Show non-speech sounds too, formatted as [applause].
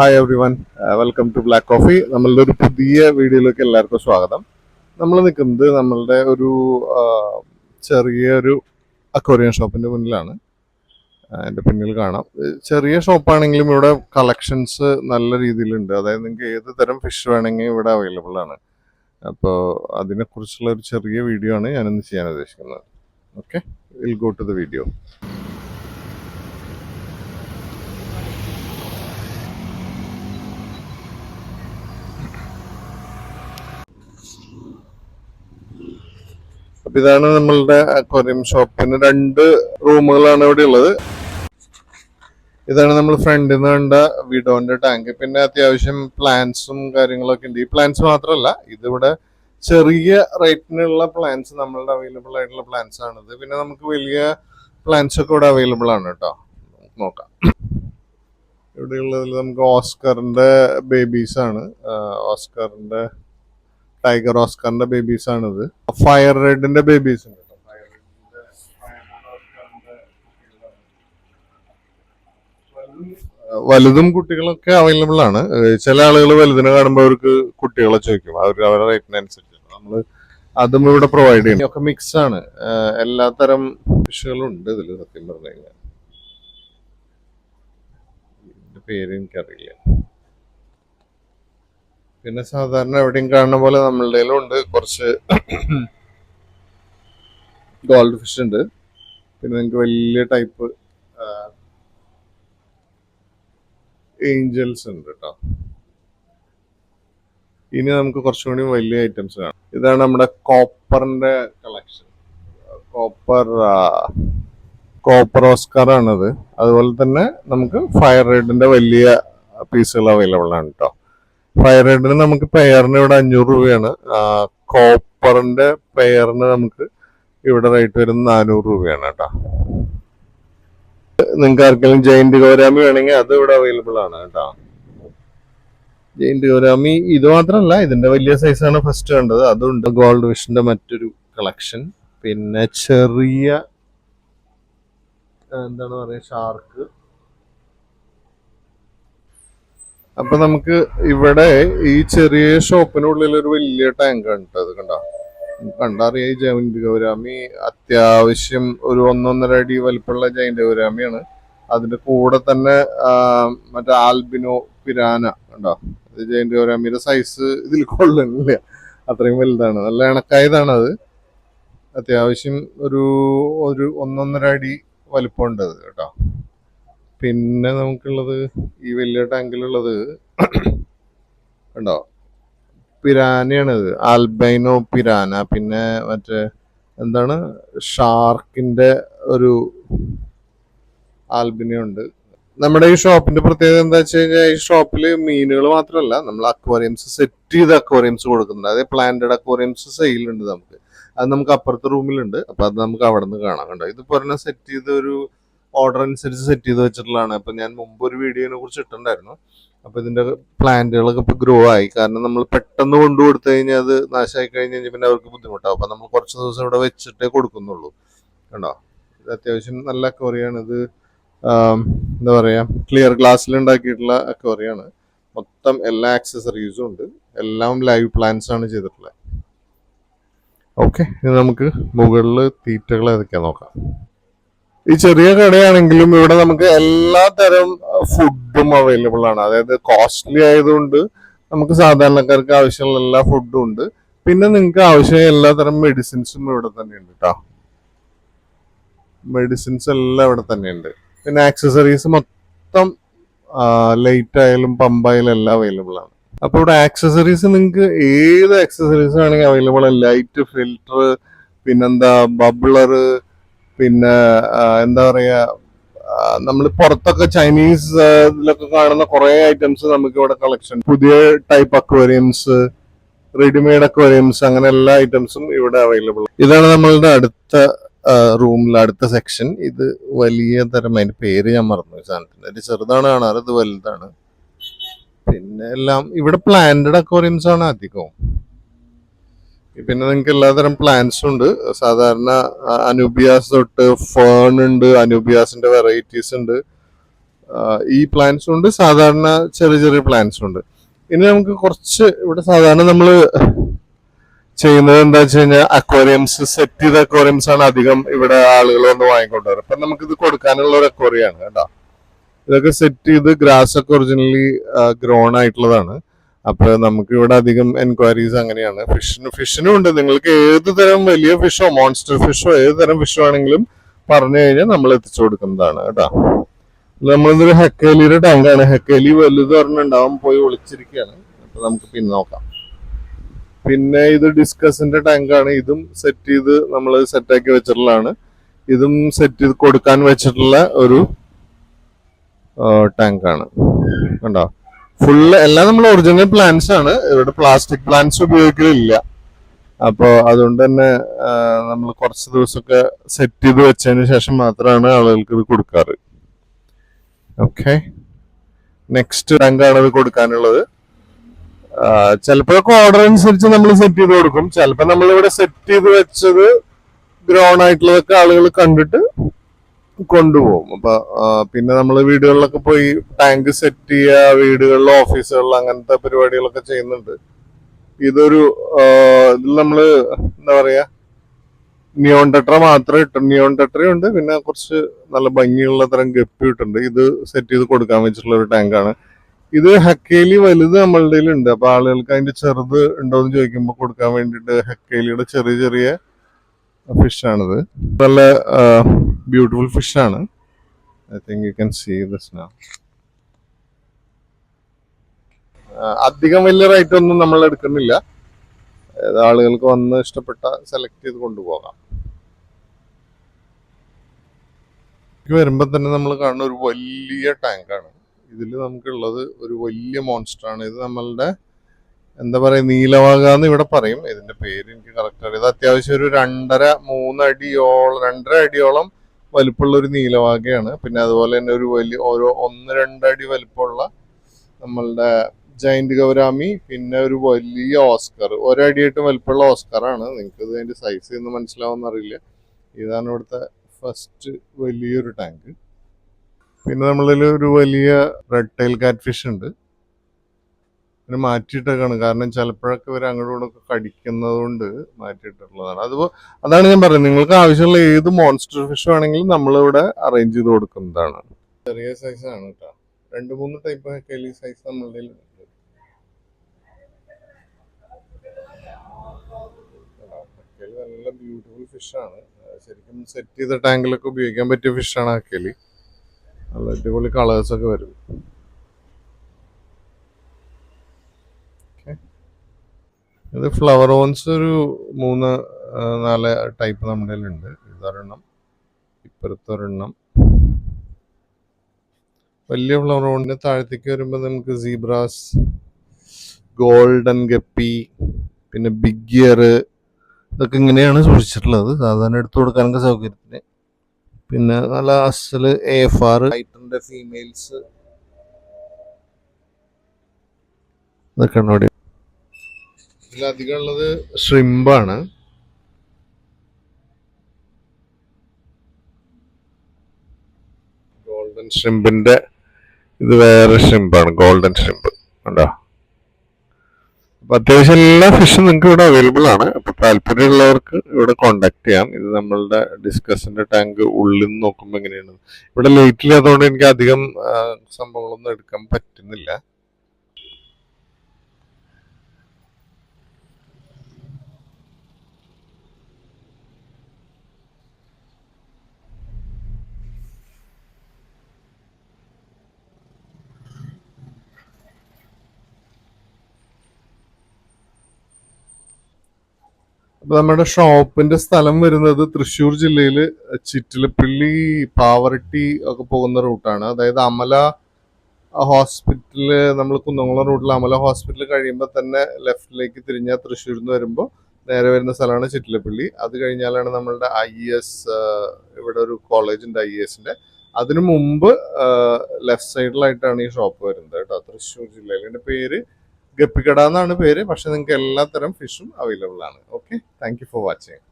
Hi everyone welcome to black coffee നമ്മളുടെ ഒരു പുതിയ വീഡിയോയിലേക്ക് എല്ലാവർക്കും സ്വാഗതം. നമ്മൾ നിൽക്കുന്നത് നമ്മളുടെ ഒരു ചെറിയൊരു അക്വറിയം ഷോപ്പിന്റെ മുന്നിലാണ്. എന്റെ പിന്നിൽ കാണാം. ചെറിയ ഷോപ്പാണെങ്കിലും ഇവിടെ കളക്ഷൻസ് നല്ല രീതിയിലുണ്ട്. അതായത് നിങ്ങൾക്ക് ഏത് തരം ഫിഷ് വേണമെങ്കിൽ ഇവിടെ അവൈലബിൾ ആണ്. അപ്പോൾ അതിനെക്കുറിച്ചുള്ള ഒരു ചെറിയ വീഡിയോ ആണ് ഞാനിന്ന് ചെയ്യാൻ ഉദ്ദേശിക്കുന്നത്. Okay will go to the video അപ്പൊ ഇതാണ് നമ്മളുടെ അക്വാറിയം ഷോപ്പിന് രണ്ട് റൂമുകളാണ് ഇവിടെ ഉള്ളത്. ഇതാണ് നമ്മൾ ഫ്രണ്ടിൽ നിന്ന് കണ്ട വിഡോന്റെ ടാങ്ക് പിന്നെ അത്യാവശ്യം പ്ലാന്റ്സും കാര്യങ്ങളൊക്കെ ഉണ്ട്. ഈ പ്ലാന്റ്സ് മാത്രമല്ല ഇതിവിടെ ചെറിയ റേറ്റിനുള്ള പ്ലാന്റ്സ് നമ്മളുടെ അവൈലബിൾ ആയിട്ടുള്ള പ്ലാന്റ്സ് ആണിത്. പിന്നെ നമുക്ക് വലിയ പ്ലാന്റ്സ് ഒക്കെ ഇവിടെ അവൈലബിൾ ആണ് കേട്ടോ. നോക്കാം. ഇവിടെയുള്ളതിൽ നമുക്ക് ഓസ്കറിന്റെ ബേബീസ് ആണ്. ഓസ്കറിന്റെ ടൈഗർ ഓസ്കറിന്റെ ബേബീസ് ആണിത്. ഫയർ റെഡിന്റെ ബേബീസ് ഉണ്ട്. വലുതും കുട്ടികളൊക്കെ അവൈലബിൾ ആണ്. ചില ആളുകൾ വലുതിനെ കാണുമ്പോൾ അവർക്ക് കുട്ടികളെ ചോദിക്കും. അവർ അവരുടെ റേറ്റിനനുസരിച്ച് നമ്മൾ അതും ഇവിടെ പ്രൊവൈഡ് ചെയ്യും ഒക്കെ മിക്സ് ആണ്. എല്ലാത്തരം ഫിഷുകളും ഉണ്ട് ഇതിൽ സത്യം പറഞ്ഞു കഴിഞ്ഞാൽ പേര് എനിക്കറിയില്ല. പിന്നെ സാധാരണ എവിടെയും കാണുന്ന പോലെ നമ്മളുടെ ഉണ്ട്. കുറച്ച് ഗോൾഡ് ഫിഷ് ഉണ്ട്. പിന്നെ നിങ്ങൾക്ക് വലിയ ടൈപ്പ് ഏഞ്ചൽസ് ഉണ്ട് കേട്ടോ ഇനി നമുക്ക് കുറച്ചും കൂടി വലിയ ഐറ്റംസ് കാണാം. ഇതാണ് നമ്മുടെ കോപ്പറിന്റെ കളക്ഷൻ കോപ്പർ കോപ്പർ ഓസ്കാർ ആണത് അതുപോലെ തന്നെ നമുക്ക് ഫയർ റെഡിന്റെ വലിയ പീസുകൾ അവൈലബിൾ ആണ് കേട്ടോ ഫയർ റെഡിന് നമുക്ക് പെയറിന് ഇവിടെ അഞ്ഞൂറ് രൂപയാണ്. കോപ്പറിന്റെ പെയറിന് നമുക്ക് ഇവിടെ റേറ്റ് വരുന്നത് നാനൂറ് രൂപയാണ് കേട്ടോ. നിങ്ങൾക്ക് ആർക്കെങ്കിലും ജയിന്റ് ഗോരാമി വേണമെങ്കിൽ അത് ഇവിടെ അവൈലബിൾ ആണ് കേട്ടോ. ജയിന്റ് ഗോരാമി ഇത് മാത്രമല്ല ഇതിന്റെ വലിയ സൈസാണ് ഫസ്റ്റ് കണ്ടത്. അതുണ്ട് ഗോൾഡ് വിഷിന്റെ മറ്റൊരു കളക്ഷൻ പിന്നെ ചെറിയ എന്താണ് പറയുക ഷാർക്ക് അപ്പൊ നമുക്ക് ഇവിടെ ഈ ചെറിയ ഷോപ്പിനുള്ളിൽ ഒരു വലിയ ടാങ്ക് കണ്ടത് കണ്ടോ? കണ്ടറിയ? ഈ ജൈന്റ് ഗൗരാമി അത്യാവശ്യം ഒരു ഒന്നൊന്നര അടി വലിപ്പമുള്ള ജൈന്റ് ഗൗരാമിയാണ്. അതിന്റെ കൂടെ തന്നെ മറ്റേ ആൽബിനോ പിരാന കണ്ടോ? അത് ജൈന്റ് ഗൗരാമിയുടെ സൈസ് ഇതിൽ കൊള്ളുന്നില്ല അത്രയും വലുതാണ്. നല്ല ഇണക്കായതാണ് അത്. അത്യാവശ്യം ഒരു ഒരു ഒന്നൊന്നര അടി വലിപ്പമുണ്ട് അത് കേട്ടോ. പിന്നെ നമുക്കുള്ളത് ഈ വലിയ ടാങ്കിലുള്ളത് [clears throat] കണ്ടോ? പിരാനയാണിത്. Albino piranha. പിന്നെ മറ്റേ എന്താണ്? ഷാർക്കിന്റെ ഒരു ആൽബിനുണ്ട് നമ്മുടെ ഈ ഷോപ്പിന്റെ പ്രത്യേകത എന്താ വെച്ച് കഴിഞ്ഞാൽ ഈ ഷോപ്പിൽ മീനുകൾ മാത്രമല്ല നമ്മൾ അക്വേറിയംസ് സെറ്റ് ചെയ്ത അക്വേറിയംസ് കൊടുക്കുന്നുണ്ട്. അതായത് പ്ലാന്റഡ് അക്വേറിയംസ് സെയിലുണ്ട് നമുക്ക്. അത് നമുക്ക് അപ്പുറത്തെ റൂമിലുണ്ട്. അപ്പൊ അത് നമുക്ക് അവിടെ നിന്ന് കാണാം. കണ്ടോ? ഇത് പറഞ്ഞ സെറ്റ് ചെയ്ത ഒരു ഓർഡർ അനുസരിച്ച് സെറ്റ് ചെയ്ത് വെച്ചിട്ടുള്ളതാണ്. അപ്പൊ ഞാൻ മുമ്പ് ഒരു വീഡിയോനെ കുറിച്ച് ഇട്ടിട്ടുണ്ടായിരുന്നു. അപ്പൊ ഇതിന്റെ പ്ലാന്റുകളൊക്കെ ഇപ്പൊ ഗ്രോ ആയി. കാരണം നമ്മൾ പെട്ടെന്ന് കൊണ്ടു കൊടുത്തു കഴിഞ്ഞാൽ അത് നാശമായി കഴിഞ്ഞ് കഴിഞ്ഞാൽ പിന്നെ അവർക്ക് ബുദ്ധിമുട്ടാവും. അപ്പൊ നമ്മൾ കുറച്ച് ദിവസം ഇവിടെ വെച്ചിട്ടേ കൊടുക്കുന്നുള്ളൂ. കണ്ടോ? ഇത് അത്യാവശ്യം നല്ല അക്വറിയാണ്. ഇത് എന്താ പറയാ ക്ലിയർ ഗ്ലാസ്സിൽ ഉണ്ടാക്കിയിട്ടുള്ള അക്വറിയാണ്. മൊത്തം എല്ലാ ആക്സസറീസും ഉണ്ട്. എല്ലാം ലൈവ് പ്ലാന്റ്സ് ആണ് ചെയ്തിട്ടുള്ളത്. ഓക്കെ ഇനി നമുക്ക് മുകളിൽ തീറ്റകൾ ഏതൊക്കെയാ നോക്കാം. ഈ ചെറിയ കടയാണെങ്കിലും ഇവിടെ നമുക്ക് എല്ലാ തരം ഫുഡും അവൈലബിൾ ആണ്. അതായത് കോസ്റ്റ്ലി ആയതുകൊണ്ട് നമുക്ക് സാധാരണക്കാർക്ക് ആവശ്യമുള്ള എല്ലാ ഫുഡും ഉണ്ട്. പിന്നെ നിങ്ങൾക്ക് ആവശ്യമായ എല്ലാ തരം മെഡിസിൻസും ഇവിടെ തന്നെ ഉണ്ട് കേട്ടോ മെഡിസിൻസ് എല്ലാം ഇവിടെ തന്നെയുണ്ട്. പിന്നെ ആക്സസറീസ് മൊത്തം ലൈറ്റ് ആയാലും പമ്പായാലും എല്ലാം അവൈലബിൾ ആണ്. അപ്പൊ ഇവിടെ ആക്സസറീസ് നിങ്ങൾക്ക് ഏത് ആക്സസറീസ് ആണെങ്കിൽ അവൈലബിൾ ആണ്. ലൈറ്റ് ഫിൽറ്റർ പിന്നെന്താ ബബ്ലർ പിന്നെ എന്താ പറയുക നമ്മൾ പുറത്തൊക്കെ ചൈനീസ് ഇതിലൊക്കെ കാണുന്ന കുറെ ഐറ്റംസ് നമുക്ക് ഇവിടെ കളക്ഷൻ പുതിയ ടൈപ്പ് അക്വേറിയംസ് റെഡിമെയ്ഡ് അക്വേറിയംസ് അങ്ങനെ എല്ലാ ഐറ്റംസും ഇവിടെ അവൈലബിൾ ഇതാണ് നമ്മളുടെ അടുത്ത റൂമിൽ അടുത്ത സെക്ഷൻ ഇത് വലിയ തരം അതിന്റെ പേര് ഞാൻ മറന്നു സാധനത്തിന്. ഇത് ചെറുതാണ് കാണാറ്. ഇത് വലുതാണ്. പിന്നെ എല്ലാം ഇവിടെ പ്ലാന്റഡ് അക്വേറിയംസ് ആണ് അധികവും. പിന്നെ നിങ്ങൾക്ക് എല്ലാതരം പ്ലാന്റ്സും ഉണ്ട്. സാധാരണ അനുബിയാസ് തൊട്ട് ഫേൺ ഉണ്ട് അനുബിയാസിന്റെ വെറൈറ്റീസ് ഉണ്ട്. ഈ പ്ലാന്റ്സും ഉണ്ട്. സാധാരണ ചെറിയ ചെറിയ പ്ലാന്റ്സും ഉണ്ട്. ഇനി നമുക്ക് കുറച്ച് ഇവിടെ സാധാരണ നമ്മൾ ചെയ്യുന്നത് എന്താ വെച്ച് കഴിഞ്ഞാൽ അക്വേറിയംസ് സെറ്റ് ചെയ്ത അക്വേറിയംസ് ആണ് അധികം ഇവിടെ ആളുകൾ വന്ന് വാങ്ങിക്കൊണ്ടുവരുന്നത് അപ്പൊ നമുക്കിത് കൊടുക്കാനുള്ള ഒരു അക്വേറിയാണ് കേട്ടോ. ഇതൊക്കെ സെറ്റ് ചെയ്ത് ഗ്രാസ് ഒക്കെ ഒറിജിനലി ഗ്രോൺ ആയിട്ടുള്ളതാണ്. അപ്പൊ നമുക്ക് ഇവിടെ അധികം എൻക്വയറീസ് അങ്ങനെയാണ്. ഫിഷിന് ഫിഷിനും ഉണ്ട്. നിങ്ങൾക്ക് ഏത് തരം വലിയ ഫിഷോ മോൺസ്റ്റർ ഫിഷോ ഏത് തരം ഫിഷോ ആണെങ്കിലും പറഞ്ഞു കഴിഞ്ഞാൽ നമ്മൾ എത്തിച്ചു കൊടുക്കുന്നതാണ് കേട്ടോ. നമ്മളിതൊരു ഹെക്കേലിയുടെ ടാങ്കാണ് ഹെക്കേലി വലുത് പറഞ്ഞുണ്ടാവും പോയി ഒളിച്ചിരിക്കുകയാണ്. അപ്പൊ നമുക്ക് പിന്നെ നോക്കാം. പിന്നെ ഇത് ഡിസ്കസിന്റെ ടാങ്കാണ് ഇതും സെറ്റ് ചെയ്ത് നമ്മൾ സെറ്റാക്കി വെച്ചിട്ടുള്ളതാണ്. ഇതും സെറ്റ് ചെയ്ത് കൊടുക്കാൻ വെച്ചിട്ടുള്ള ഒരു ടാങ്കാണ് കണ്ടോ? ഫുള്ള് എല്ലാം നമ്മൾ ഒറിജിനൽ പ്ലാന്റ്സ് ആണ്. ഇവിടെ പ്ലാസ്റ്റിക് പ്ലാന്റ്സ് ഉപയോഗിക്കലില്ല. അപ്പോൾ അതുകൊണ്ട് തന്നെ നമ്മൾ കുറച്ച് ദിവസമൊക്കെ സെറ്റ് ചെയ്ത് വെച്ചതിന് ശേഷം മാത്രമാണ് ആളുകൾക്ക് ഇത് കൊടുക്കാറ്. ഓക്കെ നെക്സ്റ്റ് ടാങ്കാണ് ഇത് കൊടുക്കാനുള്ളത്. ചിലപ്പോഴൊക്കെ ഓർഡർ അനുസരിച്ച് നമ്മൾ സെറ്റ് ചെയ്ത് കൊടുക്കും. ചിലപ്പോൾ നമ്മളിവിടെ സെറ്റ് ചെയ്ത് വെച്ചത് ഗ്രോൺ ആയിട്ടുള്ളതൊക്കെ ആളുകൾ കണ്ടിട്ട് കൊണ്ടുപോകും. അപ്പൊ പിന്നെ നമ്മൾ വീടുകളിലൊക്കെ പോയി ടാങ്ക് സെറ്റ് ചെയ്യുക വീടുകളിൽ ഓഫീസുകളിൽ അങ്ങനത്തെ പരിപാടികളൊക്കെ ചെയ്യുന്നുണ്ട്. ഇതൊരു ഇതിൽ നമ്മൾ എന്താ പറയാ നിയോൺ ടെട്ര മാത്രമേ ഇട്ടു നിയോൺ ടെട്രയും ഉണ്ട് പിന്നെ കുറച്ച് നല്ല ഭംഗിയുള്ള തരം ഗപ്പി ഇട്ടുണ്ട് ഇത് സെറ്റ് ചെയ്ത് കൊടുക്കാൻ വെച്ചിട്ടുള്ള ഒരു ടാങ്കാണ് ഇത് ഹക്കേലി വലുത് നമ്മളുടെ ഉണ്ട് അപ്പൊ ആളുകൾക്ക് അതിന്റെ ചെറുത് ഉണ്ടോ എന്ന് ചോദിക്കുമ്പോൾ കൊടുക്കാൻ വേണ്ടിയിട്ട് ഹക്കേലിയുടെ ചെറിയ ചെറിയ ഫിഷ് ആണിത്. നല്ല beautiful ഫിഷാണ് I think you can see this now അധികം വലിയ റേറ്റ് ഒന്നും നമ്മൾ എടുക്കുന്നില്ല. ആളുകൾക്ക് വന്ന് ഇഷ്ടപ്പെട്ട സെലക്ട് ചെയ്ത് കൊണ്ടുപോകാം. വരുമ്പോൾ വരുമ്പോ തന്നെ നമ്മൾ കാണുന്ന ഒരു വലിയ ടാങ്കാണ് ഇതിൽ നമുക്കുള്ളത് ഒരു വലിയ മോൺസ്റ്റർ ആണ്. ഇത് നമ്മളുടെ എന്താ പറയാ നീലവാക എന്ന് ഇവിടെ പറയും. ഇതിന്റെ പേര് എനിക്ക് കറക്റ്റ് അറിയാം ഇത് അത്യാവശ്യം ഒരു രണ്ടര മൂന്നടിയോളം രണ്ടര അടിയോളം വലിപ്പമുള്ള ഒരു നീലവാകയാണ്. പിന്നെ അതുപോലെ തന്നെ ഒരു വലിയ ഓരോ ഒന്ന് രണ്ടടി വലിപ്പമുള്ള നമ്മളുടെ ജയന്റ് ഗൗരാമി പിന്നെ ഒരു വലിയ ഓസ്കർ. ഒരടിയായിട്ട് വലിപ്പമുള്ള ഓസ്കറാണ്. നിങ്ങൾക്ക് അതിന്റെ സൈസ് എന്ന് മനസ്സിലാവുമെന്ന് അറിയില്ല. ഇതാണ് ഇവിടുത്തെ ഫസ്റ്റ് വലിയൊരു ടാങ്ക് പിന്നെ നമ്മളിൽ ഒരു വലിയ റെഡ് ടൈൽ കാറ്റ് ഫിഷ് ഉണ്ട്. പിന്നെ മാറ്റിയിട്ടൊക്കെയാണ് കാരണം ചിലപ്പോഴൊക്കെ ഇവർ ഇങ്ങോട്ടൊക്കെ കടിക്കുന്നത് കൊണ്ട് മാറ്റിയിട്ടുള്ളതാണ്. അതുപോലെ അതാണ് ഞാൻ പറയുന്നത് നിങ്ങൾക്ക് ആവശ്യമുള്ള ഏത് മോൺസ്റ്റർ ഫിഷ് വേണമെങ്കിലും നമ്മളിവിടെ അറേഞ്ച് ചെയ്ത് കൊടുക്കുന്നതാണ്. ചെറിയ സൈസ് ആണ് കേട്ടോ രണ്ട് മൂന്ന് ടൈപ്പ് കെലി സൈസ് നമ്മളുടെ നല്ല ബ്യൂട്ടിഫുൾ ഫിഷാണ് ശരിക്കും സെറ്റ് ചെയ്ത ടാങ്കിലൊക്കെ ഉപയോഗിക്കാൻ പറ്റിയ ഫിഷാണ് അക്കലി നല്ല അടിപൊളി കളേഴ്സ് ഒക്കെ വരും. ഇത് ഫ്ലവർ ഓൺസ് ഒരു മൂന്ന് നാല് ടൈപ്പ് നമ്മുടെ ഉണ്ട് ഇതൊരെണ്ണം ഇപ്പുറത്തൊരെണ്ണം വലിയ ഫ്ലവർ ഓണിന്റെ താഴത്തേക്ക് വരുമ്പോൾ നമുക്ക് സീബ്രാസ് ഗോൾഡൻ ഗപ്പി പിന്നെ ബിഗ് ഗിയർ ഇതൊക്കെ ഇങ്ങനെയാണ് സൂക്ഷിച്ചിട്ടുള്ളത്. സാധാരണ എടുത്തു കൊടുക്കാനൊക്കെ സൗകര്യത്തിന്. പിന്നെ നല്ല അസൽ എ എഫ് ആർ ഫീമെയിൽസ് ഇതൊക്കെ ഉണ്ട് ഇതിലധികം ഉള്ളത് ഷ്രിമ്പാണ് ഗോൾഡൻ ഷ്രിമ്പിന്റെ ഇത് വേറെ ഷ്രിമ്പാണ് ഗോൾഡൻ ഷ്രിമ്പ് കണ്ടോ? അപ്പൊ അത്യാവശ്യം എല്ലാ ഫിഷും നിങ്ങൾക്ക് ഇവിടെ അവൈലബിൾ ആണ്. അപ്പൊ താല്പര്യമുള്ളവർക്ക് ഇവിടെ കോണ്ടാക്ട് ചെയ്യാം. ഇത് നമ്മളുടെ ഡിസ്കസിന്റെ ടാങ്ക് ഉള്ളിൽ നിന്ന് നോക്കുമ്പോൾ എങ്ങനെയാണ്? ഇവിടെ ലേറ്റിൽ എനിക്ക് അധികം സംഭവങ്ങളൊന്നും എടുക്കാൻ പറ്റുന്നില്ല. നമ്മുടെ ഷോപ്പിന്റെ സ്ഥലം വരുന്നത് തൃശ്ശൂർ ജില്ലയിൽ ചിറ്റിലപ്പള്ളി പാവറട്ടി ഒക്കെ പോകുന്ന റൂട്ടാണ്. അതായത് അമല ഹോസ്പിറ്റൽ നമ്മൾ കുന്നംകുളം റൂട്ടിൽ അമല ഹോസ്പിറ്റൽ കഴിയുമ്പോൾ തന്നെ ലെഫ്റ്റിലേക്ക് തിരിഞ്ഞാൽ തൃശ്ശൂരിൽ നിന്ന് വരുമ്പോൾ നേരെ വരുന്ന സ്ഥലമാണ് ചിറ്റിലപ്പള്ളി. അത് കഴിഞ്ഞാലാണ് നമ്മളുടെ ഐ എസ് ഇവിടെ ഒരു കോളേജ് ഉണ്ട് ഐ എസിന്റെ. അതിനു മുമ്പ് ലെഫ്റ്റ് സൈഡിലായിട്ടാണ് ഈ ഷോപ്പ് വരുന്നത് കേട്ടോ തൃശ്ശൂർ ജില്ലയിൽ പേര് ഗപ്പിക്കട എന്നാണ് പേര് പക്ഷെ നിങ്ങൾക്ക് എല്ലാത്തരം ഫിഷും അവൈലബിൾ ആണ് ഓക്കെ താങ്ക് ഫോർ വാച്ചിങ്